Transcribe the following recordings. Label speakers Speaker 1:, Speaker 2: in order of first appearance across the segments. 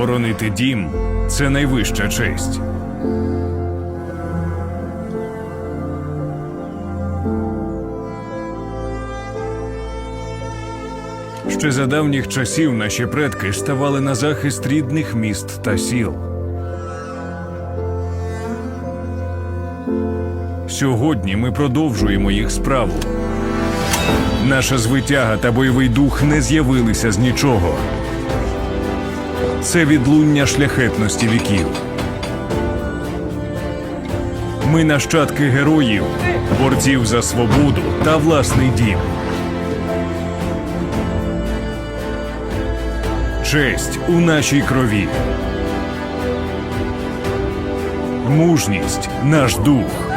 Speaker 1: Боронити дім це найвища честь. Ще за давніх часів наші предки ставали на захист рідних міст та сіл. Сьогодні ми продовжуємо їх справу. Наша звитяга та бойовий дух не з'явилися з нічого. Це відлуння шляхетності віків. Ми нащадки героїв, борців за свободу та власний дім. Честь у нашій крові. Мужність наш дух.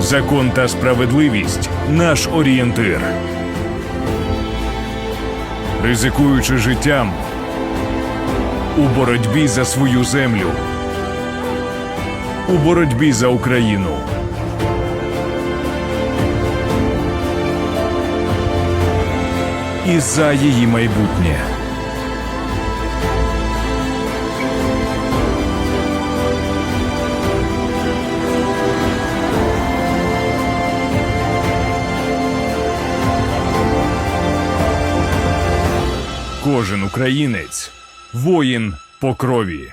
Speaker 1: Закон та справедливість наш орієнтир. Ризикуючи життям у боротьбі за свою землю, у боротьбі за Україну. І за її майбутнє. Кожен українець воїн по крові.